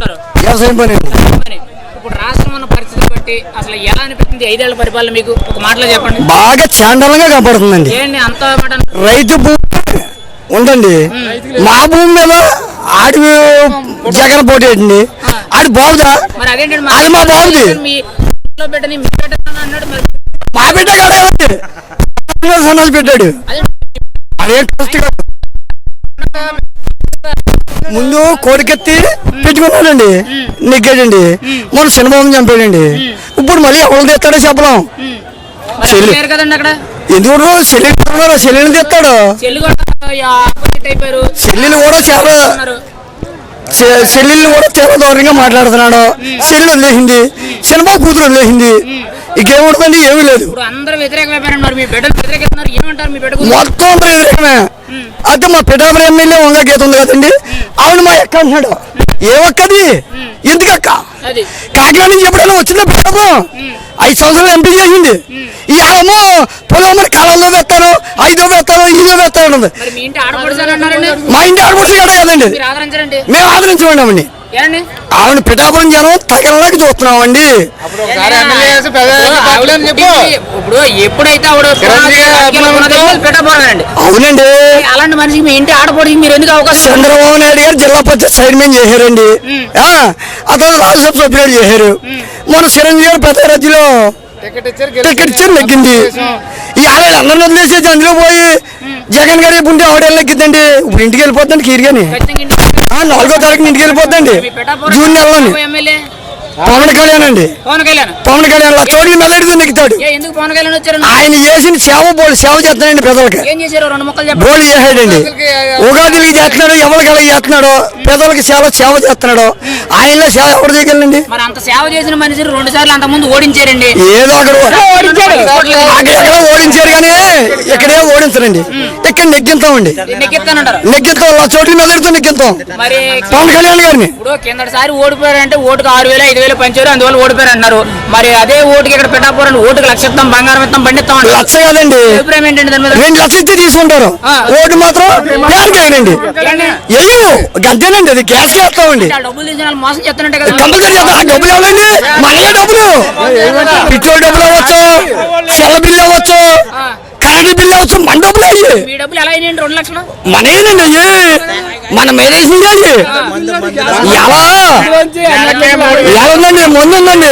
చేస్తుంటారు వ్యవసాయం పని? అండి మరి ఇప్పుడు రాష్ట్రం ఉన్న పరిస్థితి బట్టి అసలు ఎలా అనిపిస్తుంది ఐదేళ్ళ పరిపాలన మీకు? ఒక మాటలో చెప్పండి. బాగా చాండలంగా కనపడుతుందండి. ఏంటి అంత మాట రైతు భూమి ఉందండి. మా భూమి మీద ఆడి జగన్ పోటీ అండి. ఆడి బాగుదా మరి అదేంటండి అది మా బాబుది. మీ మీ బిడ్డని అన్నాడు మరి మా బిడ్డ సన్నాసి పెట్టాడు అదే కాదు. ముందు కోడికెత్తి పెట్టుకున్నాడండి నెగ్గాడండి మన సినిమాని చంపాడండి. ఇప్పుడు మళ్ళీ ఎవరు తెస్తాడో చెప్పలేం. ఎందుకు చెల్లెలు చెల్లెలు తెస్తాడు. చెల్లెలు కూడా చాలా ఉన్నారు. చె- చెల్లెల్ని కూడా చాలా దూరంగా మాట్లాడుతున్నాడు. చెల్లి వదిలేసింది. సినిమా కూతురు వదిలేసింది. ఇంకేముంటుందండి ఏమీ లేదు? మొత్తం వ్యతిరేకమే. అయితే మా పిఠాపురం ఎమ్మెల్యే వంగ గీత ఉంది కదండి. ఆవిడ మా అక్క అంటున్నాడు. ఏమక్కది? ఎందుకక్క? కాకినాడ నుంచి ఎప్పుడైనా వచ్చిందా పిఠాపురం ఐదు సంవత్సరాలు ఎంపీ చేసింది ఇవాళేమో పొలం కాలంలో వేస్తాను ఐదో వేస్తాను ఇదో. మరి మీ ఇంటి ఆడపడుచు కదండి మేము ఆదరించమండి ఆవిడ పిఠాపురం జనం తగలడానికి చూస్తున్నామండి. ఒకసారి ఎమ్మెల్యే చేసి పెద్ద బాబులు అని చెప్పు. ఇప్పుడు ఎప్పుడైతే ఆవిడ అవునండి. అలాంటి మనిషికి మీ ఇంటి ఆడపడికి మీరు ఎందుకు అవకాశం చంద్రబాబు నాయుడు గారు జిల్లా పరిషత్ చైర్మన్ చేశారండి. ఆ, అతను రాజ్యసభ సభ్యుడు చేశారు. మన చిరంజీవి గారు పెద్ద రాజ్యంలో టికెట్ ఇచ్చారు నెగ్గింది. ఈ ఆడవాళ్ళు అందరిని వదిలేసేసి అందులో పోయి జగన్ గారు ఇప్పుడు ఆవిడ నెగ్గిద్దండి. ఇప్పుడు ఇంటికి వెళ్ళిపోతుందండి కీరిగాని. నాలుగో తారీఖున ఇంటికి పెట్టబోరు జూన్ నెలలోని. పవన్ కళ్యాణ్ అండి. పవన్ కళ్యాణ్. పవన్ కళ్యాణ్ చోటు మెదడితో నెగ్గుతాడు ఏ ఎందుకు పవన్ కళ్యాణ్ వచ్చారు? ఆయన చేసిన సేవ బోళ్ళు సేవ చేస్తాడండి ప్రజలకి. ఏం చేశారు? రెండు ముక్కలు బోళ్ళు చేసాడండి ఉగాదికి చేస్తున్నాడు ఎవరికి ఎలా చేస్తున్నాడు పేదలకు సేవ సేవ చేస్తున్నాడు ఆయనలో సేవ ఎవరు చేయగలండి మరి అంత సేవ చేసిన మనిషిని రెండు సార్లు అంత ముందు ఓడించారండి. ఏదో అక్కడ అక్కడెక్కడ ఓడించారు. కానీ ఇక్కడే ఓడించరండి. ఇక్కడ నెక్కిస్తానంటారు నెగ్గిస్తాం ఆ చోట్ల మెదడుతో నెగ్గిస్తాం. మరి పవన్ కళ్యాణ్ గారిని. ఇప్పుడు కిందటిసారి ఓడిపోయారంటే ఓటుకు ఆరు వేలు ఐదు వేలు పంచారు అందువల్ల ఓడిపోయారు అన్నారు మరి అదే ఓటుకి ఇక్కడ పెట్టకపోరండి ఓటుకు లక్ష ఇస్తాం బంగారం ఇస్తాం బండి ఇస్తాం అంటారు. లక్ష కాదండి. అభిప్రాయం ఏంటండి దాని మీద? రెండు లక్షలు ఇచ్చి తీసుకుంటారు. ఓటు మాత్రం గంతేనండి అది గ్యాస్ వేస్తామండి ఆ డబ్బులు తీసిన వాళ్ళు మోసం చేస్తున్నట్టే కదా. కంపల్సరీ చేద్దాం ఆ డబ్బులు ఎవరండి? మనయే డబ్బులు. పెట్రోల్ డబ్బులు అవ్వచ్చు సెల బిల్లు అవ్వచ్చు కరెంట్ బిల్లు అవ్వచ్చు మన డబ్బులు అయ్యి. మీ డబ్బులు ఎలా అయినాయండి? రెండు లక్షలు? మనయేనండి అయ్యి మన మేరేసింది అది. ఎలా ఎలా ఉందండి ముందు ఉందండి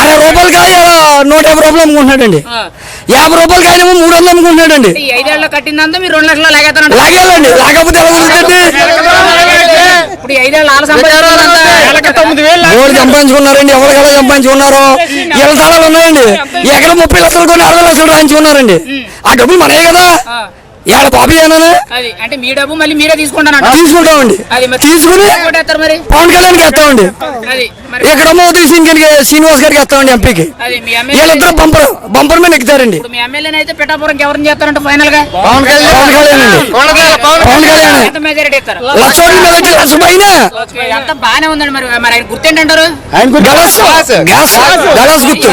అరవై రూపాయలకి ఇలా నూట యాభై రూపాయలు అమ్ముకుంటున్నాడండి. యాభై రూపాయలకి ఆయన మూడు వందలు అమ్ముకుంటున్నాడండి. ఈ ఐదేళ్ళలో కట్టిందంతా మీరు రెండు లక్షలు లాగేస్తానంట లాగేయాలండి. లాగకపోతే ఎలా ఇప్పుడు ఐదేళ్ళు ఎవరు సంపాదించుకున్నారండి? ఎవరు ఎలా సంపాదించుకున్నారు? వీళ్ళ తలాలు ఉన్నాయండి. ఎక్కడ ముప్పై లక్షలు కొని అరవై లక్షలు రాయించుకున్నారండి. ఆ డబ్బులు మనయే కదా. ఏనా అది అంటే మీ డబ్బు మళ్ళీ మీరే తీసుకుంటానంట. తీసుకుంటామండి. తీసుకుని పవన్ అది. మరి ఇక్కడ మోదీ సింగ్ గారికి శ్రీనివాస్ గారికి వేస్తామండి ఎంపీకి. అది మీ ఎమ్మెల్యే వీళ్ళిద్దరు బంపర్ బంపర్ మీద ఎక్కుతారండి. ఇప్పుడు మీ ఎమ్మెల్యేని అయితే పిఠాపురంకి ఎవరిని చేస్తారంట ఫైనల్గా? పవన్ కళ్యాణ్ లక్ష ఓట్ల లక్ష పైన. గలాస్ గ్యాస్ గలాస్ గుర్తు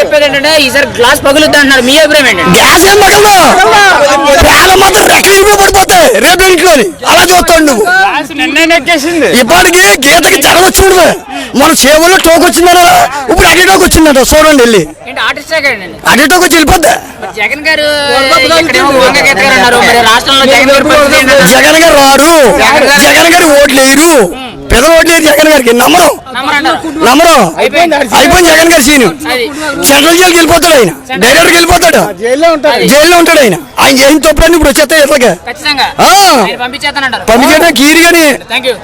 చెప్పేది ఏంటంటే ఈసారి గ్లాస్ పగులుద్ది అంటున్నారు మీ అభిప్రాయం ఏంటండి? గ్యాస్ ఏం పగలదు. పేద మాత్రం రెక్కలు పడిపోతాయి రేపు ఇంట్లోని. అలా చూస్తాడు నువ్వు. నిన్నే నెక్కేసింది. ఇప్పటికి గీతకి జ్వరం వచ్చింది మన సేవలో టోక్ వచ్చిందట ఇప్పుడు అడిటోకి వచ్చిందట చూడండి వెళ్ళి. ఏంటి ఆర్టిస్ట్ అండి? అడిటోకి వచ్చి వెళ్ళిపోద్ది? జగన్ గారు జగన్ గారి. ఏంటంటారు? జగన్ గారు పెద్ద ఓట్లు వేయరు జగన్ గారికి. నమ్మరు. నమ్మరు. అయిపోయింది. అయిపోయింది జగన్ గారి సీను. సెంట్రల్ జైలుకి వెళ్ళిపోతాడు ఆయన. డైరెక్ట్కి వెళ్ళిపోతాడు. జైల్లో ఉంటాడు. ఆయన. ఆయన చేసిన తప్పులన్నీ ఇప్పుడు వచ్చేస్తాయి పంపించేస్తానంటారు. పంపించడం కీరి కానీ థ్యాంక్ యూ